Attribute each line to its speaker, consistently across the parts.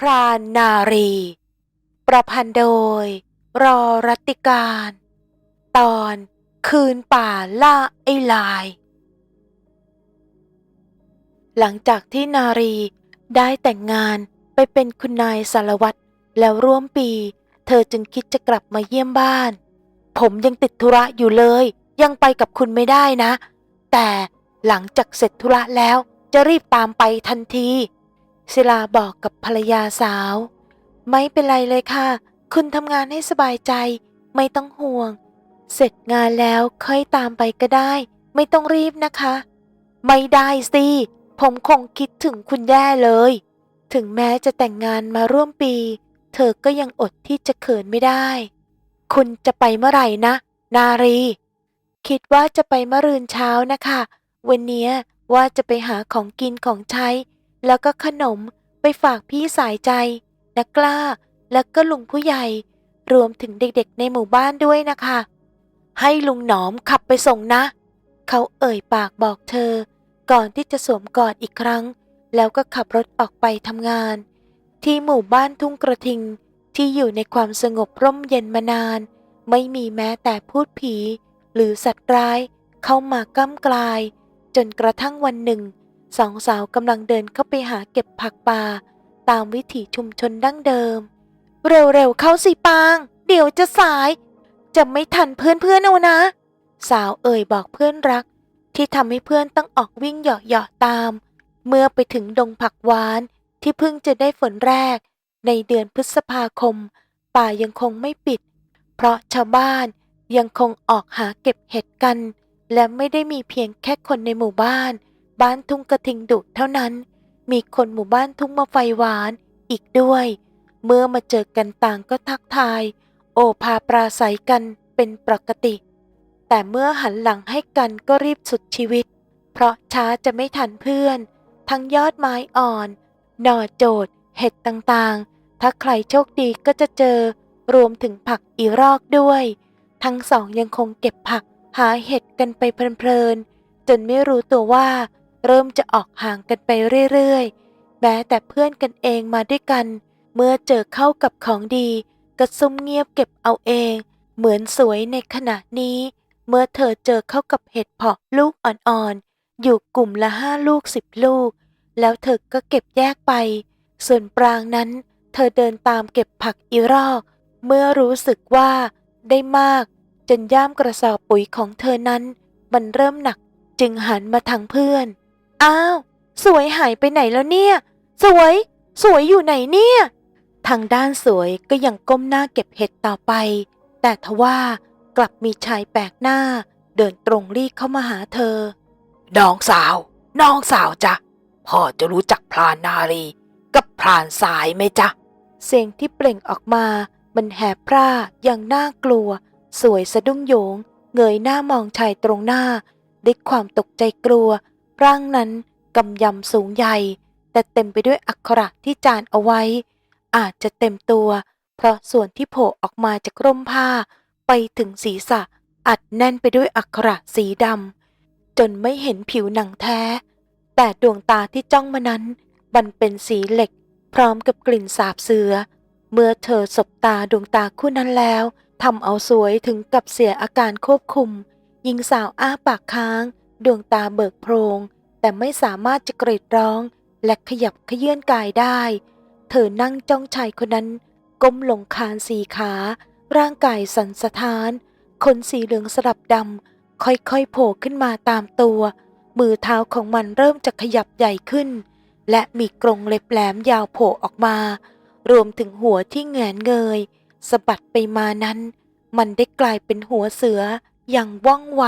Speaker 1: พรานนารี ประพันธ์โดย รอรัติการ ตอนคืนป่าล่าไอ้ลาย หลังจากที่นารีได้แต่งงานไปเป็นคุณนายสารวัตรแล้วร่วมปี เธอจึงคิดจะกลับมาเยี่ยมบ้าน ผมยังติดธุระอยู่เลย ยังไปกับคุณไม่ได้นะ แต่หลังจากเสร็จธุระแล้วจะรีบตามไปทันที ศิลาบอกกับภรรยาสาว ไม่เป็นไรเลยค่ะ คุณทำงานให้สบายใจ ไม่ต้องห่วง เสร็จงานแล้วค่อยตามไปก็ได้ ไม่ต้องรีบนะคะ ไม่ได้สิ ผมคงคิดถึงคุณแย่เลย ถึงแม้จะแต่งงานมาร่วมปี เธอก็ยังอดที่จะเขินไม่ได้ คุณจะไปเมื่อไหร่นะ นารี คิดว่าจะไปเมื่อรืนเช้านะคะ วันนี้ว่าจะไปหาของกินของใช้ แล้วก็ขนมไปฝากพี่สายใจนักกล้า แล้วก็ลุงผู้ใหญ่ รวมถึงเด็กๆในหมู่บ้านด้วยนะคะ ให้ลุงหนอมขับไปส่งนะ เขาเอ่ยปากบอกเธอ ก่อนที่จะสวมกอดอีกครั้ง แล้วก็ขับรถออกไปทำงาน ที่หมู่บ้านทุ่งกระทิงที่อยู่ในความสงบร่มเย็นมานาน ไม่มีแม้แต่พูดผี หรือสัตว์ร้ายเข้ามาก้ำกลาย จนกระทั่งวันหนึ่ง สองสาวกำลังเดินเข้าไปหาเก็บผักป่า ตามวิถีชุมชนดั้งเดิม เร็วๆเข้าสิปาง เดี๋ยวจะสาย จะไม่ทันเพื่อนๆเอานะ สาวเอ่ยบอกเพื่อนรัก ที่ทำให้เพื่อนต้องออกวิ่งเหยาะๆตาม เมื่อไปถึงดงผักหวานที่เพิ่งจะได้ฝนแรก ในเดือนพฤษภาคม ป่ายังคงไม่ปิด เพราะชาวบ้านยังคงออกหาเก็บเห็ดกัน และไม่ได้มีเพียงแค่คนในหมู่บ้าน บ้านทุ่งกระทิงดุเท่านั้น มีคนหมู่บ้านทุ่งมะไฟหวานอีกด้วย เมื่อมาเจอกันต่างก็ทักทาย โอภาปราศัยกันเป็นปกติ แต่เมื่อหันหลังให้กันก็รีบสุดชีวิต เพราะช้าจะไม่ทันเพื่อน ทั้งยอดไม้อ่อน หน่อโจดเห็ดต่างๆ ถ้าใครโชคดีก็จะเจอ รวมถึงผักอีรอกด้วย ทั้งสองยังคงเก็บผักหาเห็ดกันไปเพลินๆจนไม่รู้ตัวว่า เริ่มจะออกห่างกันไปเรื่อยๆ แม้แต่เพื่อนกันเองมาด้วยกัน เมื่อเจอเข้ากับของดี ก็ซุ่มเงียบเก็บเอาเอง เหมือนสวยในขณะนี้ เมื่อเธอเจอเข้ากับเห็ดเพาะลูกอ่อนๆ อยู่กลุ่มละห้าลูกสิบลูก แล้วเธอก็เก็บแยกไป ส่วนปรางนั้น เธอเดินตามเก็บผักอีรอก เมื่อรู้สึกว่าได้มาก จนย่ามกระสอบปุ๋ยของเธอนั้น มันเริ่มหนักจึงหันมาทางเพื่อน อ้าว สวยหายไปไหนแล้วเนี่ย สวย สวยอยู่ไหนเนี่ย ทางด้านสวยก็ยังก้มหน้าเก็บเห็ดต่อไป แต่ทว่ากลับมีชายแปลกหน้า เดินตรงรีเข้ามาหาเธอ
Speaker 2: น้องสาว น้องสาวจ้ะ พ่อจะรู้จักพรานนารีกับพรานสายไหมจ๊ะ
Speaker 1: เสียงที่เปล่งออกมา มันแหบพร่าอย่างน่ากลัว สวยสะดุ้งโยง เงยหน้ามองชายตรงหน้าด้วยความตกใจกลัว ร่างนั้นกำยำสูงใหญ่ แต่เต็มไปด้วยอักขระที่จานเอาไว้ อาจจะเต็มตัว เพราะส่วนที่โผล่ออกมาจากร่มผ้า ไปถึงศีรษะ อัดแน่นไปด้วยอักขระสีดำจนไม่เห็นผิวหนังแท้ แต่ดวงตาที่จ้องมานั้น มันเป็นสีเหล็ก พร้อมกับกลิ่นสาบเสือ เมื่อเธอสบตาดวงตาคู่นั้นแล้วทำเอาสวยถึงกับเสียอาการควบคุมหญิงสาวอ้าปากค้าง ดวงตาเบิกโพรง แต่ไม่สามารถจะกรีดร้อง และขยับขยื่นกายได้ เธอนั่งจ้องชายคนนั้น ก้มลงคานสีขา ร่างกายสั่นสะท้านขนสีเหลืองสลับดำค่อยๆโผล่ขึ้นมาตามตัว มือเท้าของมันเริ่มจะขยับใหญ่ขึ้น และมีกรงเล็บแหลมยาวโผล่ออกมา รวมถึงหัวที่แงนเงยสะบัดไปมานั้น มันได้กลายเป็นหัวเสืออย่างว่องไว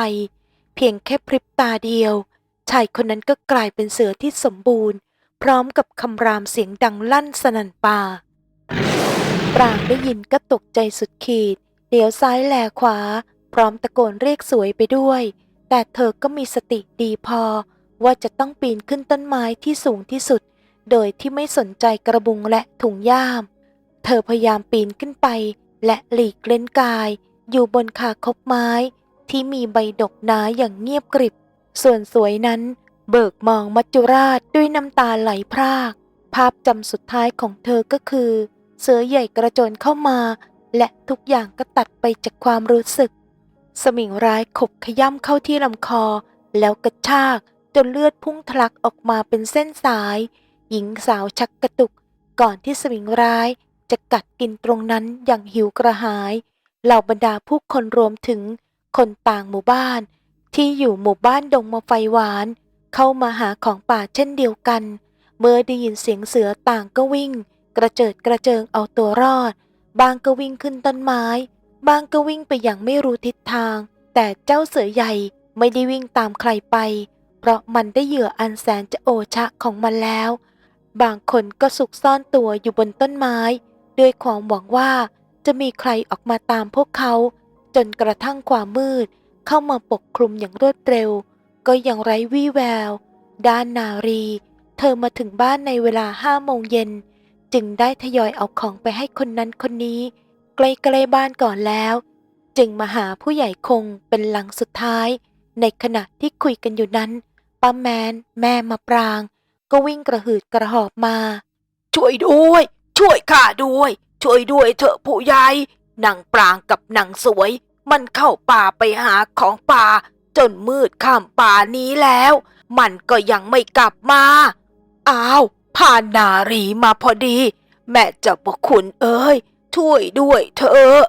Speaker 1: เพียงแค่พริบตาเดียว ชายคนนั้นก็กลายเป็นเสือที่สมบูรณ์ พร้อมกับคำรามเสียงดังลั่นสนั่นป่า ปรางได้ยินก็ตกใจสุดขีดเดี๋ยวซ้ายแลขวา พร้อมตะโกนเรียกสวยไปด้วย แต่เธอก็มีสติดีพอ ว่าจะต้องปีนขึ้นต้นไม้ที่สูงที่สุด โดยที่ไม่สนใจกระบุงและถุงย่าม เธอพยายามปีนขึ้นไป และหลีกเล่นกาย อยู่บนขาคบไม้ ที่มีใบดกหนาอย่างเงียบกริบ ส่วนสวยนั้นเบิกมองมัจจุราชด้วยน้ำตาไหลพราก ภาพจำสุดท้ายของเธอก็คือ เสือใหญ่กระโจนเข้ามา และทุกอย่างก็ตัดไปจากความรู้สึก สมิงร้ายขบขย้ำเข้าที่ลำคอ แล้วกระชากจนเลือดพุ่งทะลักออกมาเป็นเส้นสาย หญิงสาวชักกระตุก ก่อนที่สมิงร้ายจะกัดกินตรงนั้นอย่างหิวกระหาย เหล่าบรรดาผู้คนรวมถึง คนต่างหมู่บ้าน ที่อยู่หมู่บ้านดงมาไฟหวาน เข้ามาหาของป่าเช่นเดียวกัน เมื่อได้ยินเสียงเสือต่างก็วิ่ง กระเจิดกระเจิงเอาตัวรอด บางก็วิ่งขึ้นต้นไม้ บางก็วิ่งไปอย่างไม่รู้ทิศทาง แต่เจ้าเสือใหญ่ไม่ได้วิ่งตามใครไป เพราะมันได้เหยื่ออันแสนจะโอชะของมันแล้ว บางคนก็สุกซ่อนตัวอยู่บนต้นไม้ ด้วยความหวังว่าจะมีใครออกมาตามพวกเขา จนกระทั่งความมืดเข้ามาปกคลุมอย่างรวดเร็ว ก็ยังไร้วี่แวว ด้านนารี เธอมาถึงบ้านในเวลาห้าโมงเย็น จึงได้ทยอยเอาของไปให้คนนั้นคนนี้ ใกล้ๆบ้านก่อนแล้ว จึงมาหาผู้ใหญ่คงเป็นหลังสุดท้าย ในขณะที่คุยกันอยู่นั้นป้าแมน แม่มาปราง ก็วิ่งกระหืดกระหอบมา
Speaker 2: ช่วยด้วย ช่วยข้าด้วย ช่วยด้วยเถอะผู้ใหญ่ นางปรางกับนางสวย มันเข้าป่าไปหาของป่า จนมืดข้ามป่านี้แล้ว มันก็ยังไม่กลับมา อ้าวผ่านนารีมาพอดี แม่เจ้าพระคุณเอ้ยช่วยด้วยเถอะ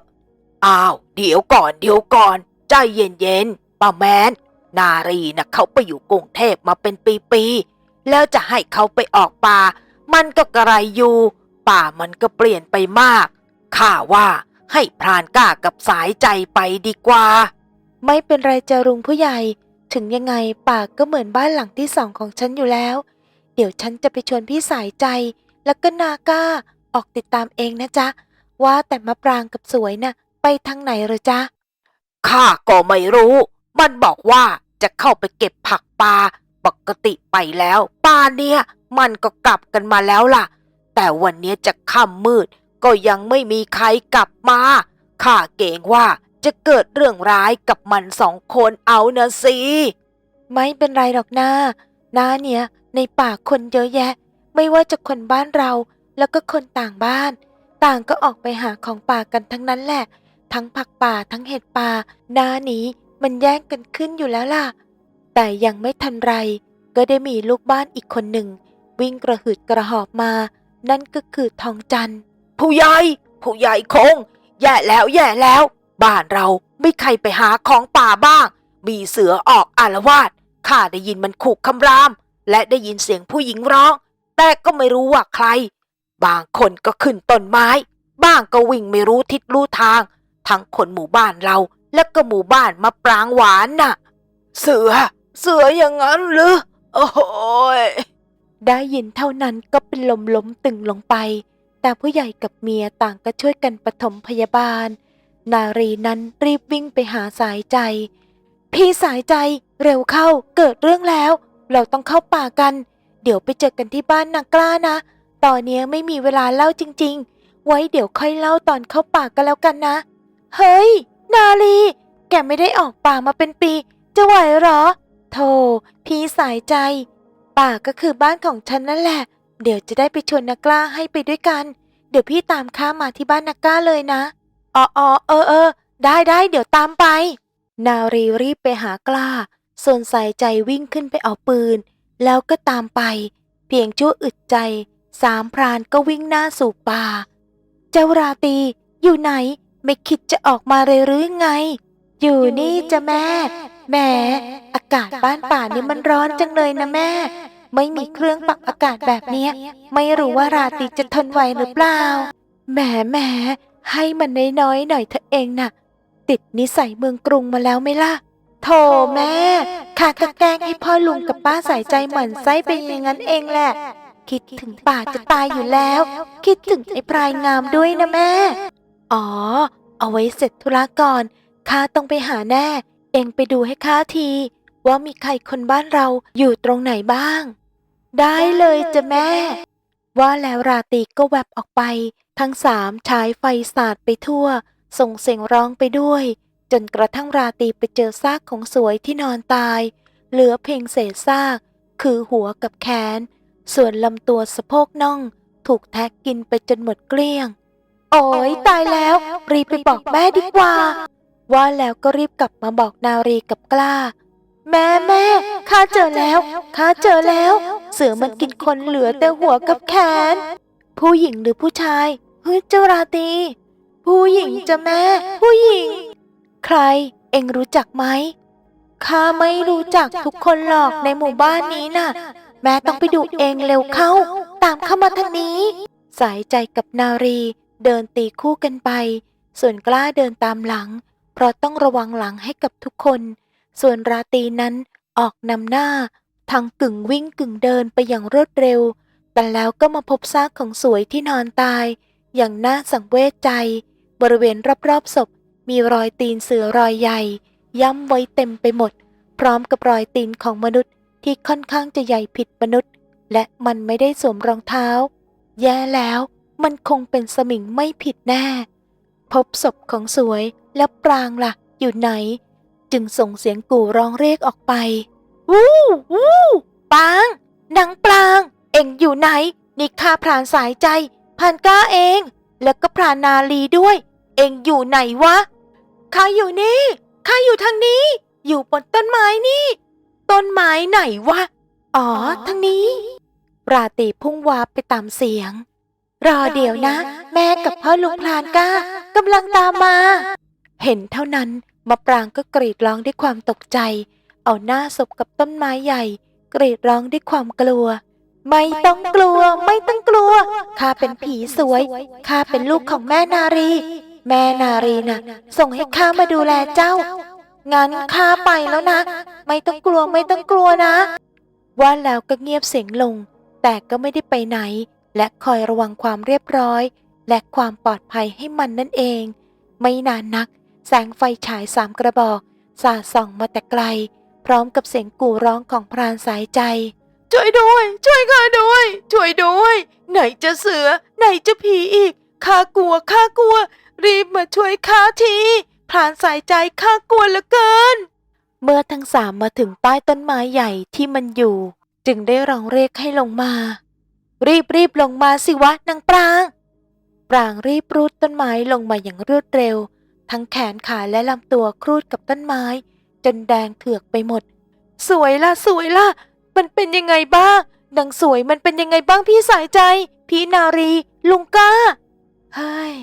Speaker 2: อ้าว เดี๋ยวก่อนเดี๋ยวก่อน ใจเย็นๆป้าแมนนารีนะเขาไปอยู่กรุงเทพมาเป็นปีๆแล้วจะให้เขาไปออกป่า มันก็กระไรอยู่ ป่ามันก็เปลี่ยนไปมากข้าว่า ให้พรานกล้ากับสายใจไปดีกว่า
Speaker 1: ไม่เป็นไรจะรุงผู้ใหญ่ ถึงยังไงป่าก็เหมือนบ้านหลังที่สองของฉันอยู่แล้ว เดี๋ยวฉันจะไปชวนพี่สายใจ แล้วก็นาก้าออกติดตามเองนะจ๊ะ ว่าแต่มะปรางกับสวยน่ะไปทางไหนเหรอจ๊ะ
Speaker 2: ข้าก็ไม่รู้ มันบอกว่าจะเข้าไปเก็บผักป่าปกติไปแล้วป่าเนี่ย มันก็กลับกันมาแล้วล่ะ แต่วันเนี้ยจะค่ำมืด ก็ยังไม่มีใครกลับมา ข้าเกรงว่าจะเกิดเรื่องร้ายกับมันสองคนเอานะสิ
Speaker 1: ไม่เป็นไรหรอกนานาเนี่ย ในป่าคนเยอะแยะ ไม่ว่าจะคนบ้านเรา แล้วก็คนต่างบ้าน ต่างก็ออกไปหาของป่ากันทั้งนั้นแหละ ทั้งผักป่าทั้งเห็ดป่านานี้มันแย่งกันขึ้นอยู่แล้วล่ะ แต่ยังไม่ทันไร ก็ได้มีลูกบ้านอีกคนหนึ่ง วิ่งกระหืดกระหอบมา นั่นก็คือทองจันทร์
Speaker 2: ผู้ใหญ่ผู้ใหญ่คง แย่แล้วแย่แล้ว บ้านเราไม่ใครไปหาของป่าบ้าง มีเสือออกอารวาสข้าได้ยินมันขู่คำราม และได้ยินเสียงผู้หญิงร้อง แต่ก็ไม่รู้ว่าใคร บางคนก็ขึ้นต้นไม้ บ้างก็วิ่งไม่รู้ทิศรู้ทาง ทั้งคนหมู่บ้านเราและก็หมู่บ้านมาปรางหวานน่ะ เสือ เสืออย่างนั้นหรือ โอ้ย
Speaker 1: ได้ยินเท่านั้นก็เป็นลมล้มตึงลงไป แต่ผู้ใหญ่กับเมียต่างก็ช่วยกันปฐมพยาบาล นารีนั้นรีบวิ่งไปหาสายใจ พี่สายใจเร็วเข้าเกิดเรื่องแล้ว เราต้องเข้าป่ากัน เดี๋ยวไปเจอกันที่บ้านนางกล้านะ ตอนนี้ไม่มีเวลาเล่าจริง ๆ ไว้เดี๋ยวค่อยเล่าตอนเข้าป่ากันแล้วกันนะ เฮ้ย นาลีแกไม่ได้ออกป่ามาเป็นปี จะไหวหรอโธ่พี่สายใจ ป่าก็คือบ้านของฉันนั่นแหละ เดี๋ยวจะได้ไปชวนนักกล้าให้ไปด้วยกัน เดี๋ยวพี่ตามข้ามาที่บ้านนักกล้าเลยนะอ๋อออเออเออได้ได้เดี๋ยวตามไป นารีรีบไปหากล้าส่วนสายใจวิ่งขึ้นไปเอาปืน แล้วก็ตามไป เพียงชั่วอึดใจ สามพรานก็วิ่งหน้าสู่ป่า เจ้าราตีอยู่ไหนไม่คิดจะออกมาเลยหรือไง อยู่นี่จ้ะแม่แหมอากาศบ้านป่านี่มันร้อนจังเลยนะแม่ ไม่มีเครื่องปรับอากาศแบบเนี้ย ไม่รู้ว่าราตรีจะทนไหวหรือเปล่า แหมแหมให้มันน้อยๆหน่อยเถอะเองน่ะ ติดนิสัยเมืองกรุงมาแล้วไหมล่ะ โธ่แม่ข้าก็แกล้งให้พ่อลุงกับป้าใส่ใจเหมั่นไส้เป็นอย่างนั้นเองแหละ คิดถึงป่าจะตายอยู่แล้ว คิดถึงไอ้พรายงามด้วยนะแม่ อ๋อ เอาไว้เสร็จธุระก่อนข้าต้องไปหาแน่ เองไปดูให้ข้าที ว่ามีใครคนบ้านเราอยู่ตรงไหนบ้าง ได้เลยจ้ะแม่ ว่าแล้วราตรีก็แวบออกไป ทั้งสามฉายไฟสาดไปทั่ว ส่งเสียงร้องไปด้วย จนกระทั่งราตรีไปเจอซากของสวยที่นอนตาย เหลือเพียงเศษซาก คือหัวกับแขน ส่วนลำตัวสะโพกน่อง ถูกแทะกินไปจนหมดเกลี้ยง โอ้ยตายแล้ว รีบไปบอกแม่ดีกว่า ว่าแล้วก็รีบกลับมาบอกนารีกับกล้า แม่แม่ข้าเจอแล้วข้าเจอแล้ว เสือมันกินคนเหลือแต่หัวกับแขน ผู้หญิงหรือผู้ชายเฮ้ยเจ้าราตรีผู้หญิงจะแม่ ผู้หญิง ใครเอ็งรู้จักไหมข้าไม่รู้จักทุกคนหรอกในหมู่บ้านนี้น่ะ แม่ต้องไปดูเองเร็วเข้า ตามเข้ามาทางนี้ สายใจกับนารีเดินตีคู่กันไป ส่วนกล้าเดินตามหลัง เพราะต้องระวังหลังให้กับทุกคน ส่วนราตีนั้นออกนำหน้าทางกึ่งวิ่งกึ่งเดินไปอย่างรวดเร็ว แต่แล้วก็มาพบซากของสวยที่นอนตาย อย่างน่าสังเวชใจ บริเวณรอบๆศพ มีรอยตีนเสือรอยใหญ่ย้ำไว้เต็มไปหมด พร้อมกับรอยตีนของมนุษย์ที่ค่อนข้างจะใหญ่ผิดมนุษย์ และมันไม่ได้สวมรองเท้า แย่แล้วมันคงเป็นสมิงไม่ผิดแน่ พบศพของสวยแล้วปรางล่ะ อยู่ไหน จึงส่งเสียงกู่ร้องเรียกออกไป วู้วู้ปางนางปราง เอ็งอยู่ไหน นี่ข้าพรานสายใจพันก้าเอง แล้วก็พรานนาลีด้วย เอ็งอยู่ไหนวะข้าอยู่นี่ข้าอยู่ทางนี้ อยู่บนต้นไม้นี่ ต้นไม้ไหนวะ อ๋อทางนี้ ราตรีพุ่งวาไปตามเสียง รอเดี๋ยวนะ แม่กับพ่อลุงพรานก้ากำลังตามมา เห็นเท่านั้น มะปรางก็กรีดร้องด้วยความตกใจ เอาหน้าศพกับต้นไม้ใหญ่ กรีดร้องด้วยความกลัว ไม่ต้องกลัว ไม่ต้องกลัว ข้าเป็นผีสวย ข้าเป็นลูกของแม่นารี แม่นารีน่ะ ส่งให้ข้ามาดูแลเจ้า งั้นข้าไปแล้วนะ ไม่ต้องกลัว ไม่ต้องกลัวนะ ว่าแล้วก็เงียบเสียงลง แต่ก็ไม่ได้ไปไหน และคอยระวังความเรียบร้อย และความปลอดภัยให้มันนั่นเอง ไม่นานนัก แสงไฟฉายสามกระบอก สาดส่องมาแต่ไกล พร้อมกับเสียงกู่ร้องของพรานสายใจ
Speaker 2: ช่วยด้วย ช่วยข้าด้วย ช่วยด้วย ไหนจะเสือ ไหนจะผีอีกข้ากลัวข้ากลัว รีบมาช่วยข้าทีพรานสายใจข้ากลัวเหลือเกิน
Speaker 1: เมื่อทั้งสามมาถึงใต้ต้นไม้ใหญ่ที่มันอยู่ จึงได้ร้องเรียกให้ลงมา รีบรีบลงมาสิวะนางปราง ปรางรีบรูดต้นไม้ลงมาอย่างรวดเร็ว ทั้งแขนขาและลำตัวครูดกับต้นไม้ จนแดงเถือกไปหมด
Speaker 2: สวยล่ะสวยล่ะ มันเป็นยังไงบ้างนางสวยมันเป็นยังไงบ้างพี่สายใจ พี่นารี ลุงก้า
Speaker 1: เฮ้ย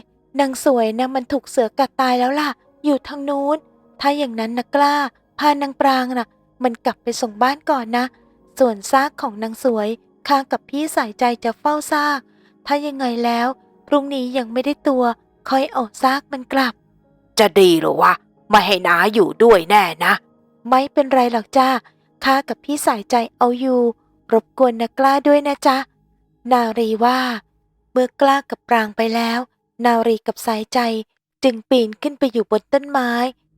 Speaker 1: นางสวยนะมันถูกเสือกัดตายแล้วล่ะ อยู่ทางนู้น ถ้าอย่างนั้นนะกล้า พานางปรางน่ะ มันกลับไปส่งบ้านก่อนนะ ส่วนซากของนางสวยข้ากับพี่สายใจจะเฝ้าซาก ถ้ายังไงแล้ว พรุ่งนี้ยังไม่ได้ตัว ค่อยเอาซากมันกลับ
Speaker 2: จะดีหรอวะไม่ให้น้าอยู่ด้วยแน่นะ
Speaker 1: ไม่เป็นไรหรอกจ้าข้ากับพี่สายใจเอาอยู่ รบกวนนะกล้าด้วยนะจ๊ะ นารีว่า เมื่อกล้ากับปรางไปแล้ว นารีกับสายใจ จึงปีนขึ้นไปอยู่บนต้นไม้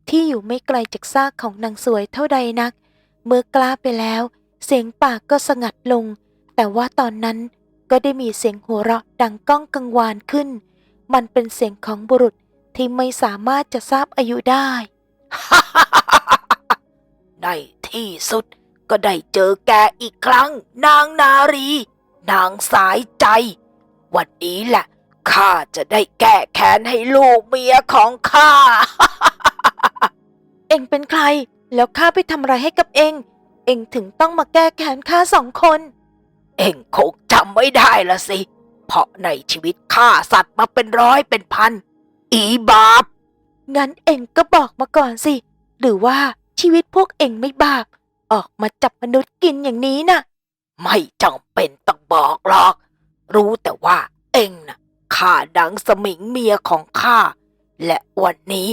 Speaker 1: ที่อยู่ไม่ไกลจากซากของนางสวยเท่าใดนัก เมื่อกล้าไปแล้ว เสียงปากก็สงัดลง แต่ว่าตอนนั้นก็ได้มีเสียงหัวเราะดังก้องกังวานขึ้น มันเป็นเสียงของบุรุษ ที่ไม่สามารถจะทราบอายุได้
Speaker 2: ในที่สุดก็ได้เจอแกอีกครั้ง นางนารี นางสายใจ วันนี้แหละข้าจะได้แก้แค้นให้ลูกเมียของข้า
Speaker 1: เอ็งเป็นใคร แล้วข้าไปทำอะไรให้กับเอ็งเอ็งถึงต้องมาแก้แค้นข้าสองคน
Speaker 2: เอ็งคงจำไม่ได้ละสิ เพราะในชีวิตฆ่าสัตว์มาเป็นร้อยเป็นพัน อีบาป
Speaker 1: งั้นเอ็งก็บอกมาก่อนสิ หรือว่าชีวิตพวกเอ็งไม่บาป ออกมาจับมนุษย์กินอย่างนี้น่ะ
Speaker 2: ไม่จำเป็นต้องบอกหรอก รู้แต่ว่าเอ็งน่ะฆ่าดังสมิงเมียของข้า และวันนี้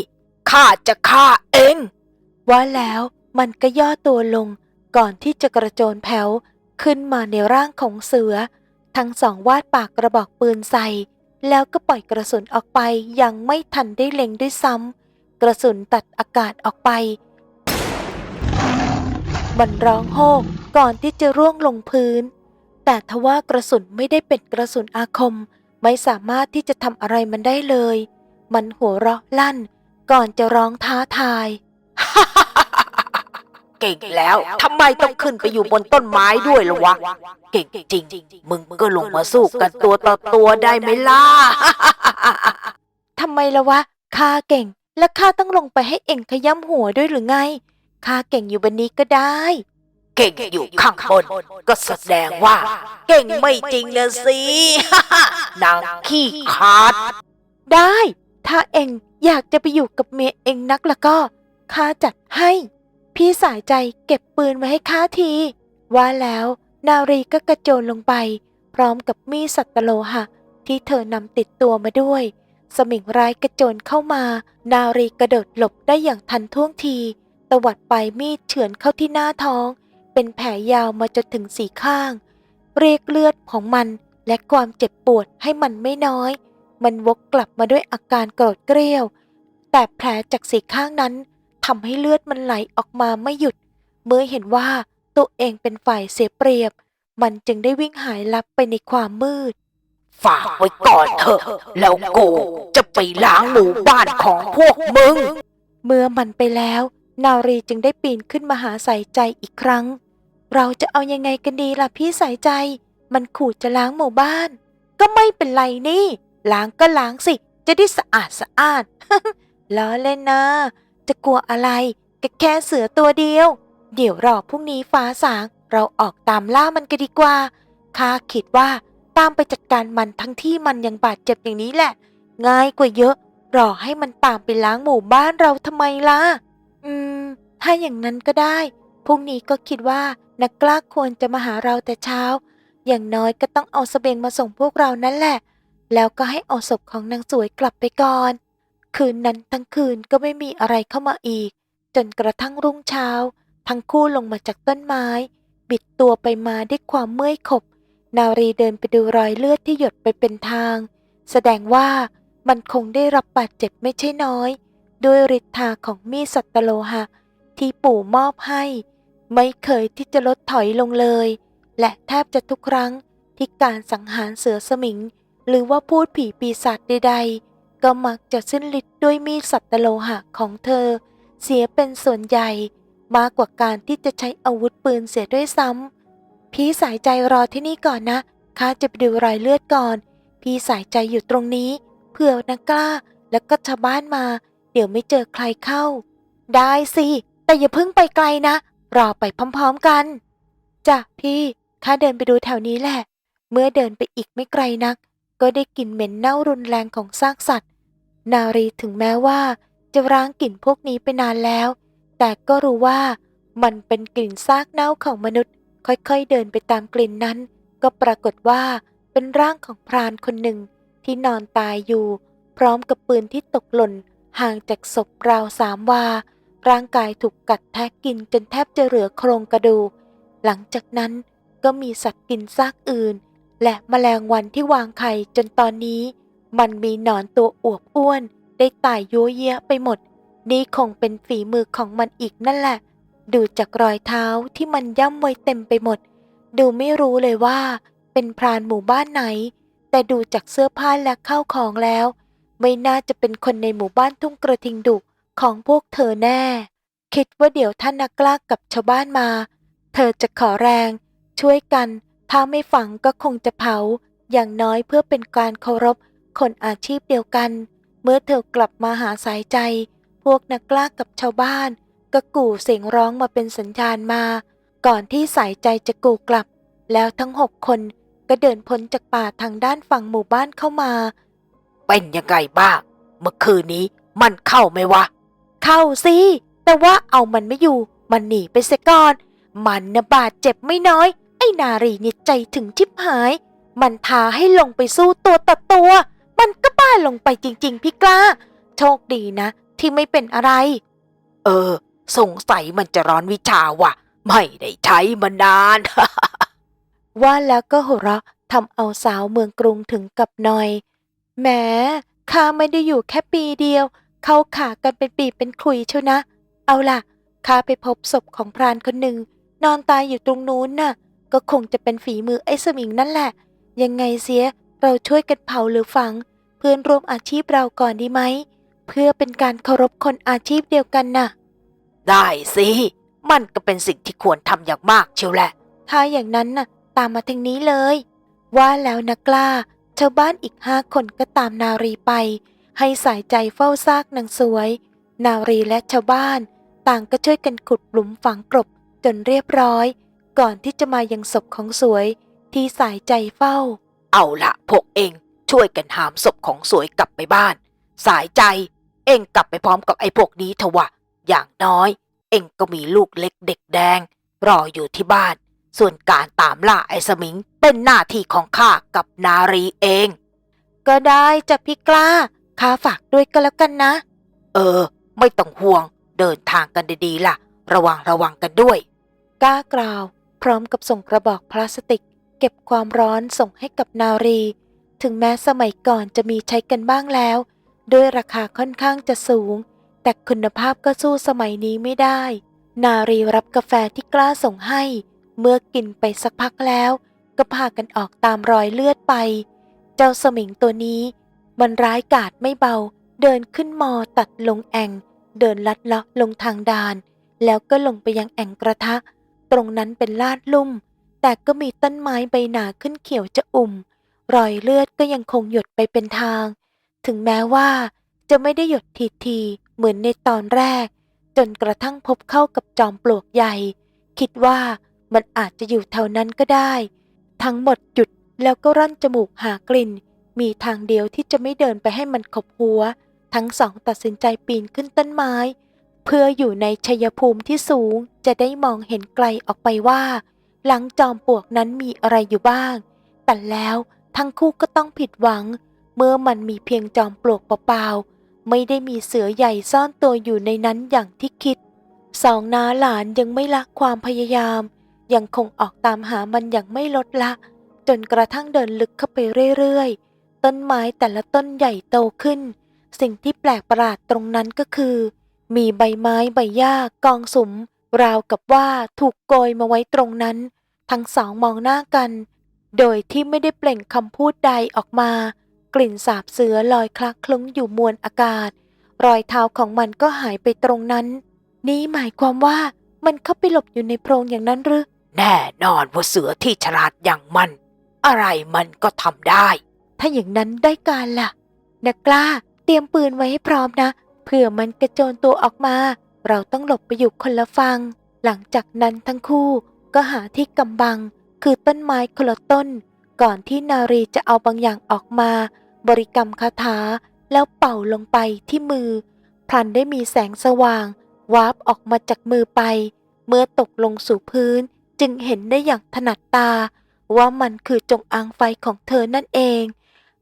Speaker 2: ข้าจะฆ่าเอ็ง
Speaker 1: ว่าแล้วมันก็ย่อตัวลงก่อนที่จะกระโจนแผ่วขึ้นมาในร่างของเสือ ทั้งสองวาดปากกระบอกปืนใส่ แล้วก็ปล่อยกระสุนออกไปยังไม่ทันได้เล็งด้วยซ้ำ กระสุนตัดอากาศออกไป มันร้องโฮกก่อนที่จะร่วงลงพื้น แต่ทว่ากระสุนไม่ได้เป็นกระสุนอาคม ไม่สามารถที่จะทำอะไรมันได้เลย มันหัวเราะลั่น ก่อนจะร้องท้าทาย
Speaker 2: เก่งแล้วทำไมต้องขึ้นไปอยู่บนต้นไม้ด้วยล่ะวะ เก่งจริง มึงก็ลงมาสู้กันตัวต่อตัวได้ไหมล่ะ
Speaker 1: ทำไมละวะข้าเก่ง และข้าต้องลงไปให้เองขย้ำหัวด้วยหรือไงข้าเก่งอยู่บนนี้ก็ได้
Speaker 2: เก่งอยู่ข้างบน ก็แสดงว่า เก่งไม่จริงนะสินางขี้ขาด
Speaker 1: ได้ ถ้าเองอยากจะไปอยู่กับเมียเองนักแล้วก็ข้าจัดให้ พี่สายใจเก็บปืนไว้ให้ข้าที ว่าแล้วนารีก็กระโจนลงไป พร้อมกับมีดสัตโลหะ ที่เธอนำติดตัวมาด้วย สมิงร้ายกระโจนเข้ามา นารีกระโดดหลบได้อย่างทันท่วงทีตวัดปลายมีดเฉือนเข้าที่หน้าท้อง เป็นแผลยาวมาจนถึงสีข้าง เรียกเลือดของมันและความเจ็บปวดให้มันไม่น้อย มันวกกลับมาด้วยอาการโกรธเกรี้ยว แต่แผลจากสีข้างนั้น ทำให้เลือดมันไหลออกมาไม่หยุด เมื่อเห็นว่าตัวเองเป็นฝ่ายเสียเปรียบ มันจึงได้วิ่งหายลับไปในความมืด
Speaker 2: ฝากไว้ก่อนเถอะแล้วกูจะไปล้างหมู่บ้านของพวกมึง
Speaker 1: เมื่อมันไปแล้ว นารีจึงได้ปีนขึ้นมาหาสายใจอีกครั้ง เราจะเอายังไงกันดีล่ะพี่สายใจ มันขู่จะล้างหมู่บ้าน ก็ไม่เป็นไรนี่ ล้างก็ล้างสิ จะได้สะอาดสะอาดล้อเล่นนะ จะกลัวอะไรก็แค่เสือตัวเดียว เดี๋ยวรอพรุ่งนี้ฟ้าสาง เราออกตามล่ามันกันดีกว่าข้าคิดว่าตามไปจัดการมันทั้งที่มันยังบาดเจ็บอย่างนี้แหละ ง่ายกว่าเยอะ รอให้มันตามไปล้างหมู่บ้านเราทำไมล่ะ อืม ถ้าอย่างนั้นก็ได้ พรุ่งนี้ก็คิดว่านักกล้าควรจะมาหาเราแต่เช้า อย่างน้อยก็ต้องเอาสเสบียงมาส่งพวกเรานั่นแหละ แล้วก็ให้เอาศพของนางสวยกลับไปก่อน คืนนั้นทั้งคืนก็ไม่มีอะไรเข้ามาอีก จนกระทั่งรุ่งเช้า ทั้งคู่ลงมาจากต้นไม้ บิดตัวไปมาด้วยความเมื่อยขบ นารีเดินไปดูรอยเลือดที่หยดไปเป็นทาง แสดงว่ามันคงได้รับบาดเจ็บไม่ใช่น้อย ด้วยฤทธาของมีดสัตโลหะ ที่ปู่มอบให้ ไม่เคยที่จะลดถอยลงเลย และแทบจะทุกครั้งที่การสังหารเสือสมิง หรือว่าพูดผีปีศาจใดๆ ก็มักจะสิ้นฤทธิ์ด้วยมีดสัตโลหะของเธอ เสียเป็นส่วนใหญ่ มากกว่าการที่จะใช้อาวุธปืนเสียด้วยซ้ำพี่สายใจรอที่นี่ก่อนนะข้าจะไปดูรอยเลือดก่อน พี่สายใจอยู่ตรงนี้เผื่อนักกล้า แล้วก็ชาวบ้านมา เดี๋ยวไม่เจอใครเข้า ได้สิ แต่อย่าเพิ่งไปไกลนะ รอไปพร้อมๆกันจ้ะพี่ข้าเดินไปดูแถวนี้แหละ เมื่อเดินไปอีกไม่ไกลนัก ก็ได้กลิ่นเหม็นเน่ารุนแรงของซากสัตว์ นารีถึงแม้ว่า จะร้างกลิ่นพวกนี้ไปนานแล้ว แต่ก็รู้ว่ามันเป็นกลิ่นซากเน่าของมนุษย์ ค่อยๆเดินไปตามกลิ่นนั้น ก็ปรากฏว่าเป็นร่างของพรานคนหนึ่งที่นอนตายอยู่ พร้อมกับปืนที่ตกหล่นห่างจากศพราวสามวา ร่างกายถูกกัดแทะกินจนแทบจะเหลือโครงกระดูก หลังจากนั้นก็มีสัตว์กินซากอื่น และแมลงวันที่วางไข่จนตอนนี้ มันมีหนอนตัวอวบอ้วน ได้ตายยัวเยะไปหมด นี่คงเป็นฝีมือของมันอีกนั่นแหละ ดูจากรอยเท้าที่มันย่ำไว้เต็มไปหมด ดูไม่รู้เลยว่า เป็นพรานหมู่บ้านไหน แต่ดูจากเสื้อผ้าและข้าวของแล้ว ไม่น่าจะเป็นคนในหมู่บ้านทุ่งกระทิงดุของพวกเธอแน่ คิดว่าเดี๋ยวท่านนักล้ากับชาวบ้านมา เธอจะขอแรง ช่วยกัน ถ้าไม่ฝังก็คงจะเผา อย่างน้อยเพื่อเป็นการเคารพคนอาชีพเดียวกัน เมื่อเธอกลับมาหาสายใจ พวกนักกล้ากับชาวบ้าน ก็กู่เสียงร้องมาเป็นสัญญาณมา ก่อนที่สายใจจะกู่กลับ แล้วทั้งหกคนก็เดินพ้นจากป่าทางด้านฝั่งหมู่บ้านเข้ามา
Speaker 2: เป็นยังไงบ้าง เมื่อคืนนี้มันเข้าไหมวะ
Speaker 1: เข้าสิ แต่ว่าเอามันไม่อยู่ มันหนีไปเสียก่อน มันนะบาดเจ็บไม่น้อย ไอ้นารีนี่ใจถึงชิบหาย มันท้าให้ลงไปสู้ตัวต่อตัว มันก็บ้าลงไปจริง ๆ พี่กล้า โชคดีนะ ที่ไม่เป็นอะไร
Speaker 2: เออ สงสัยมันจะร้อนวิชาว่ะ ไม่ได้ใช้มานาน
Speaker 1: ว่าแล้วก็หัวเราะทำเอาสาวเมืองกรุงถึงกับนอย แหมข้าไม่ได้อยู่แค่ปีเดียว เข้าขากันเป็นปีเป็นขลุยเชียวนะ เอาล่ะข้าไปพบศพของพรานคนหนึ่ง นอนตายอยู่ตรงนู้นน่ะ ก็คงจะเป็นฝีมือไอ้สมิงนั่นแหละ ยังไงเสียเราช่วยกันเผาหรือฝัง เพื่อนร่วมอาชีพเราก่อนดีไหม เพื่อเป็นการเคารพคนอาชีพเดียวกันน่ะ
Speaker 2: ได้สิ มันก็เป็นสิ่งที่ควรทำอย่างมากเชียวแหละ
Speaker 1: ถ้าอย่างนั้นน่ะ ตามมาทางนี้เลย ว่าแล้วนักกล้าชาวบ้านอีกห้าคนก็ตามนารีไป ให้สายใจเฝ้าซากนางสวย นารีและชาวบ้าน ต่างก็ช่วยกันขุดหลุมฝังกลบจนเรียบร้อย ก่อนที่จะมายังศพของสวยที่สายใจเฝ้า
Speaker 2: เอาละพวกเองช่วยกันหามศพของสวยกลับไปบ้าน สายใจ เองกลับไปพร้อมกับไอ้พวกนี้เถอะวะอย่างน้อย เองก็มีลูกเล็กเด็กแดง รออยู่ที่บ้าน ส่วนการตามล่าไอ้สมิงเป็นหน้าที่ของข้ากับนารีเอง
Speaker 1: ก็ได้จะพี่กล้าข้าฝากด้วยก็แล้วกันนะ
Speaker 2: เออ ไม่ต้องห่วงเดินทางกันดีๆล่ะ ระวังระวังกันด้วย
Speaker 1: กล้ากล่าว พร้อมกับส่งกระบอกพลาสติก เก็บความร้อนส่งให้กับนารี ถึงแม้สมัยก่อนจะมีใช้กันบ้างแล้ว ด้วยราคาค่อนข้างจะสูง แต่คุณภาพก็สู้สมัยนี้ไม่ได้ นารีรับกาแฟที่กล้าส่งให้ เมื่อกินไปสักพักแล้ว ก็พากันออกตามรอยเลือดไป เจ้าสมิงตัวนี้ มันร้ายกาจไม่เบา เดินขึ้นมอตัดลงแอ่งเดินลัดเลาะลงทางดาน แล้วก็ลงไปยังแอ่งกระทะ ตรงนั้นเป็นลาดลุ่ม แต่ก็มีต้นไม้ใบหนาขึ้นเขียวจะอุ่ม รอยเลือดก็ยังคงหยดไปเป็นทาง ถึงแม้ว่าจะไม่ได้หยดทีทีเหมือนในตอนแรก จนกระทั่งพบเข้ากับจอมปลวกใหญ่ คิดว่ามันอาจจะอยู่แถวนั้นก็ได้ ทั้งหมดหยุดแล้วก็ร่อนจมูกหากลิ่น มีทางเดียวที่จะไม่เดินไปให้มันขบหัว ทั้งสองตัดสินใจปีนขึ้นต้นไม้ เพื่ออยู่ในชัยภูมิที่สูงจะได้มองเห็นไกลออกไปว่า หลังจอมปลวกนั้นมีอะไรอยู่บ้าง แต่แล้วทั้งคู่ก็ต้องผิดหวัง เมื่อมันมีเพียงจอมปลวกเปล่าๆไม่ได้มีเสือใหญ่ซ่อนตัวอยู่ในนั้นอย่างที่คิด สองน้าหลานยังไม่ละความพยายาม ยังคงออกตามหามันอย่างไม่ลดละ จนกระทั่งเดินลึกเข้าไปเรื่อยๆ ต้นไม้แต่ละต้นใหญ่โตขึ้น สิ่งที่แปลกประหลาดตรงนั้นก็คือ มีใบไม้ใบหญ้ากองสุม ราวกับว่าถูกโกยมาไว้ตรงนั้น ทั้งสองมองหน้ากัน โดยที่ไม่ได้เปล่งคำพูดใดออกมา กลิ่นสาบเสือลอยคลักคลุ้งอยู่มวลอากาศ รอยเท้าของมันก็หายไปตรงนั้น นี่หมายความว่ามันเข้าไปหลบอยู่ในโพรงอย่างนั้นหรือ
Speaker 2: แน่นอนว่าเสือที่ฉลาดอย่างมัน อะไรมันก็ทำได้
Speaker 1: ถ้าอย่างนั้นได้การล่ะนักกล้าเตรียมปืนไว้ให้พร้อมนะ เผื่อมันกระโจนตัวออกมา เราต้องหลบไปอยู่คนละฟังหลังจากนั้นทั้งคู่ก็หาที่กำบัง คือต้นไม้คนละต้น ก่อนที่นารีจะเอาบางอย่างออกมา บริกรรมคาถาแล้วเป่าลงไปที่มือ พลันได้มีแสงสว่าง วาบออกมาจากมือไป เมื่อตกลงสู่พื้นจึงเห็นได้อย่างถนัดตา ว่ามันคือจงอางไฟของเธอนั่นเอง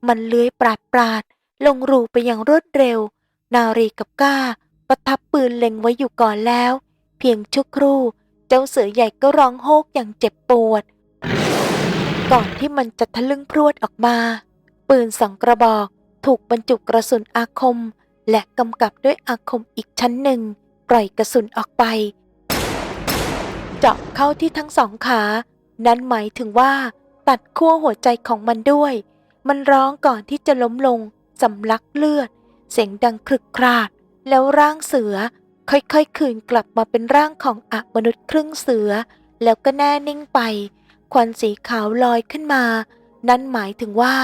Speaker 1: มันเลื้อยปราดปราดลงรูไปอย่างรวดเร็ว นารีกับก้าประทับปืนเล็งไว้อยู่ก่อนแล้ว เพียงชั่วครู่ เจ้าเสือใหญ่ก็ร้องโฮกอย่างเจ็บปวด ก่อนที่มันจะทะลึ่งพรวดออกมา ปืนสองกระบอกถูกบรรจุกระสุนอาคม และกำกับด้วยอาคมอีกชั้นหนึ่ง ปล่อยกระสุนออกไป เจาะเข้าที่ทั้งสองขา นั่นหมายถึงว่า ตัดขั้วหัวใจของมันด้วย มันร้องก่อนที่จะล้มลงสำลักเลือด เสียงดังครึกคราด แล้วร่างเสือค่อยๆ คืนกลับมาเป็นร่างของอมนุษย์ครึ่งเสือ แล้วก็แน่นิ่งไป ควันสีขาวลอยขึ้นมา นั่นหมายถึงว่า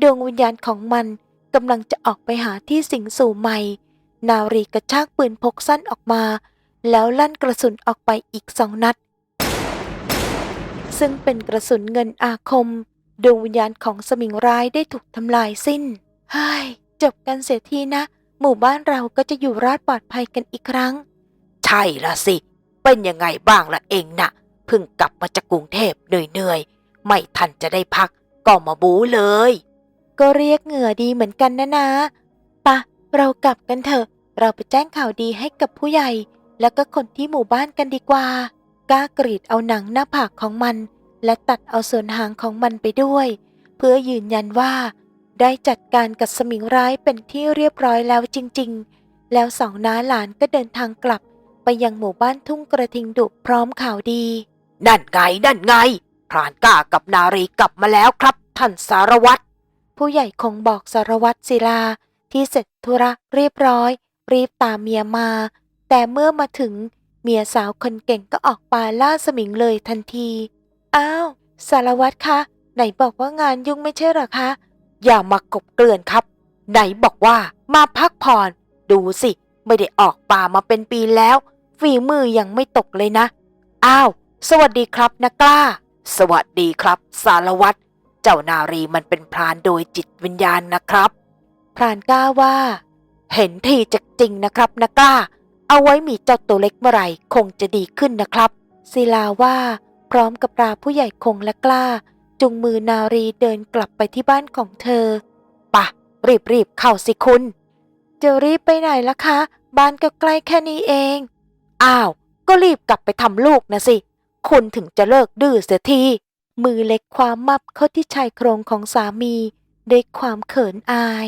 Speaker 1: ดวงวิญญาณของมันกำลังจะออกไปหาที่สิงสู่ใหม่ นารีกระชากปืนพกสั้นออกมา แล้วลั่นกระสุนออกไปอีกสองนัด ซึ่งเป็นกระสุนเงินอาคม ดวงวิญญาณของสมิงร้ายได้ถูกทำลายสิ้นเฮ้ย จบกันเสียทีนะ หมู่บ้านเราก็จะอยู่รอดปลอดภัยกันอีกครั้ง
Speaker 2: ใช่ละสิ เป็นยังไงบ้างละเองนะ่ะเพิ่งกลับมาจากกรุงเทพเหนื่อยๆ ไม่ทันจะได้พักก็มาบูเลย
Speaker 1: ก็เรียกเหงื่อดีเหมือนกันนะนะปะเรากลับกันเถอะ เราไปแจ้งข่าวดีให้กับผู้ใหญ่ แล้วก็คนที่หมู่บ้านกันดีกว่า ก้ากรีดเอาหนังหน้าผากของมัน และตัดเอาส่วนหางของมันไปด้วย เพื่อยืนยันว่า ได้จัดการกับสมิงร้ายเป็นที่เรียบร้อยแล้วจริง ๆ แล้วสองน้าหลานก็เดินทางกลับ ไปยังหมู่บ้านทุ่งกระทิงดุพร้อมข่าวดี
Speaker 2: นั่นไงนั่นไงพรานกล้ากับนารีกลับมาแล้วครับ ท่านสารวัตร
Speaker 1: ผู้ใหญ่คงบอกสารวัตรศิลาที่เสร็จธุระเรียบร้อย รีบตามเมียมา แต่เมื่อมาถึงเมียสาวคนเก่งก็ออกปาล่าสมิงเลยทันที อ้าว สารวัตรคะ ไหนบอกว่างานยุ่งไม่ใช่เหรอคะ
Speaker 2: อย่ามากบเกลื่อนครับ ไหนบอกว่ามาพักผ่อนดูสิ ไม่ได้ออกป่ามาเป็นปีแล้ว ฝีมือยังไม่ตกเลยนะ อ้าว สวัสดีครับนะกล้า สวัสดีครับ สารวัตรเจ้านารีมันเป็นพรานโดยจิตวิญญาณนะครับ
Speaker 1: พรานกล้าว่า
Speaker 2: เห็นทีจะจริงนะครับนะกล้า เอาไว้มีเจ้าตัวเล็กเมื่อไหร่คงจะดีขึ้นนะครับ
Speaker 1: ศิลาว่า พร้อมกับปลาผู้ใหญ่คงและกล้า จุงมือนารีเดินกลับไปที่บ้านของเธอ
Speaker 2: ปะรีบๆเข้าสิคุณ
Speaker 1: จะรีบไปไหนล่ะคะ บ้านก็ใกล้แค่นี้เอง
Speaker 2: อ้าว ก็รีบกลับไปทำลูกนะสิ คุณถึงจะเลิกดื้อเสียที
Speaker 1: มือเล็กความมับเข้าที่ชายโครงของสามีด้วยความเขินอาย